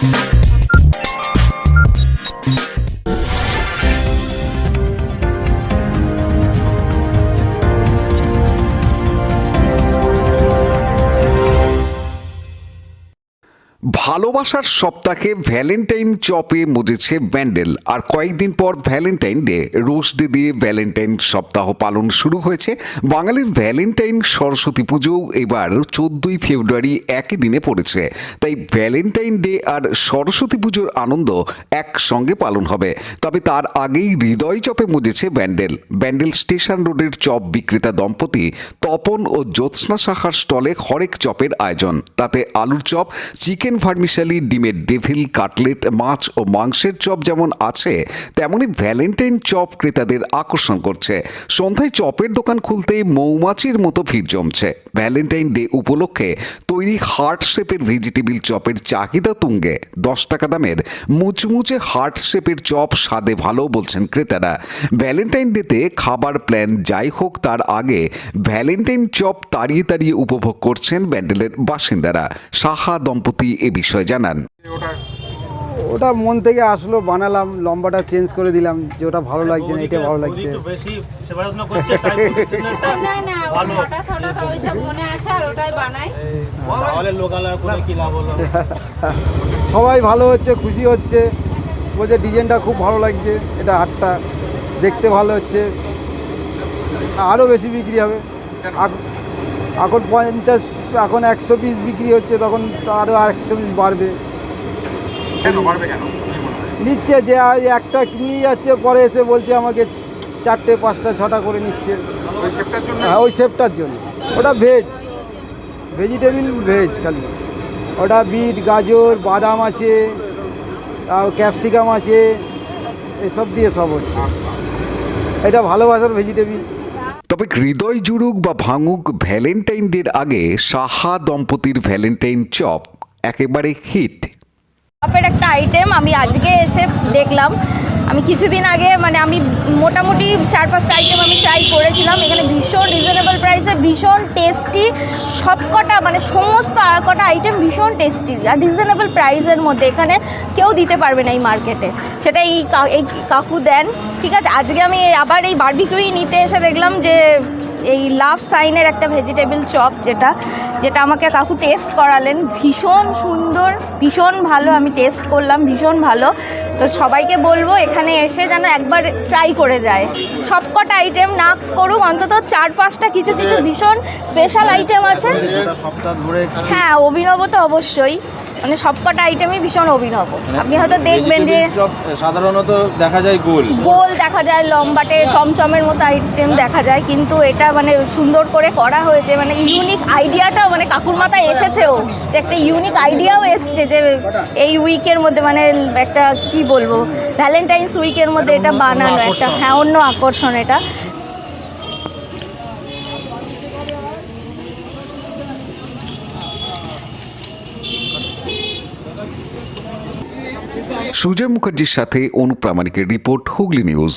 Thank ভালোবাসার সপ্তাহে Valentine চপে মজেছে ব্যান্ডেল। আর কয়েকদিন পর ভ্যালেন্টাইন ডে রোজ ডে দিয়ে ভ্যালেন্টাইন সপ্তাহ পালন শুরু হয়েছে। বাঙালির ভ্যালেন্টাইন সরস্বতী পুজোও এবার চোদ্দই ফেব্রুয়ারি একই দিনে পড়েছে। তাই ভ্যালেন্টাইন ডে আর সরস্বতী পুজোর আনন্দ একসঙ্গে পালন হবে। তবে তার আগেই হৃদয় চপে মজেছে ব্যান্ডেল। ব্যান্ডেল স্টেশন রোডের চপ বিক্রেতা দম্পতি তপন ও জ্যোৎস্না শাখার স্টলে হরেক চপের আয়োজন। তাতে আলুর চপ, চিকেন ভার্মিশালি ডিমের ডেভিল, কাটলেট, মাছ ও মাংসের চপ যেমন আছে, তেমনি ভ্যালেন্টাইন চপ ক্রেতাদের আকর্ষণ করছে। সন্ধ্যায় চপের দোকান খুলতেই মৌমাছির মতো ভিড় জমছে। ভ্যালেন্টাইন ডে উপলক্ষে তৈরি হার্ট শেপের ভেজিটেবিল চপের চাহিদা তুঙ্গে। দশ টাকা দামের মুচমুচে হার্ট শেপের চপ স্বাদে ভালো বলছেন ক্রেতারা। ভ্যালেন্টাইন ডেতে খাবার প্ল্যান যাই হোক, তার আগে ভ্যালেন্টাইন চপ তাড়িয়ে তাড়িয়ে উপভোগ করছেন ব্যান্ডেলের বাসিন্দারা। সাহা দম্পতি এ বিষয়ে জানান। ওটা মন থেকে আসলো বানালাম লম্বাটা চেঞ্জ করে দিলাম যে ওটা ভালো লাগছে না এটা ভালো লাগছে। সবাই ভালো হচ্ছে খুশি হচ্ছে। বলছে ডিজাইনটা খুব ভালো লাগছে এটা হাটটা দেখতে ভালো হচ্ছে। আরও বেশি বিক্রি হবে। এখন পঞ্চাশ এখন একশো পিস বিক্রি হচ্ছে তখন আরও একশো পিস বাড়বে। নিচ্ছে যে একটা নিয়ে যাচ্ছে পরে এসে বলছে আমাকে চারটে পাঁচটা ছটা করে নিচ্ছে। হ্যাঁ ওই শেপটার জন্য। ওটা ভেজ। ভেজিটেবিল ভেজ খালি। ওটা বিট গাজর বাদাম আছে ক্যাপসিকাম আছে এসব দিয়ে সব হচ্ছে। এটা ভালোবাসার ভেজিটেবিল। তবে হৃদয় জুড়ুক বা ভাঙুক ভ্যালেন্টাইন ডের আগে সাহা দম্পতির ভ্যালেন্টাইন চপ একেবারে হিট। চপের একটা আইটেম আমি আজকে এসে দেখলাম। আমি কিছুদিন আগে মানে আমি মোটামুটি চার পাঁচটা আইটেম আমি ট্রাই করেছিলাম। এখানে ভীষণ রিজনেবল প্রাইসে ভীষণ টেস্টি সবকটা মানে সমস্ত কটা আইটেম ভীষণ টেস্টি আর রিজনেবল প্রাইসের মধ্যে এখানে কেউ দিতে পারবে না এই মার্কেটে সেটা এই এই কাকু দেন। ঠিক আছে, আজকে আমি আবার এই বার্বিকুই নিতে এসে দেখলাম যে এই লাভ সাইনের একটা ভেজিটেবল চপ যেটা যেটা আমাকে কাকু টেস্ট করালেন। ভীষণ সুন্দর ভীষণ ভালো আমি টেস্ট করলাম ভীষণ ভালো। তো সবাইকে বলব এখানে এসে যেন একবার ট্রাই করে যায়। সবকটা আইটেম না করুক অন্তত চার পাঁচটা কিছু কিছু ভীষণ স্পেশাল আইটেম আছে। হ্যাঁ অভিনব তো অবশ্যই। মানে সবকটা আইটেমই ভীষণ অভিনব। আপনি হয়তো দেখবেন যে সাধারণত দেখা যায় গোল। গোল দেখা যায় লম্বাটে চমচমের মতো আইটেম দেখা যায় কিন্তু এটা মানে সুন্দর করে করা হয়েছে মানে ইউনিক আইডিয়াটাও মানে কাকুর মাথায় এসেছেও যে একটা ইউনিক আইডিয়াও এসছে যে এই উইকের মধ্যে মানে একটা কি বলব ভ্যালেন্টাইন্স উইকের মধ্যে এটা বানানো একটা হ্যাঁ অন্য আকর্ষণ এটা। সুজয় মুখার্জির সাথে অনুপ্রামাণিকের রিপোর্ট হুগলি নিউজ।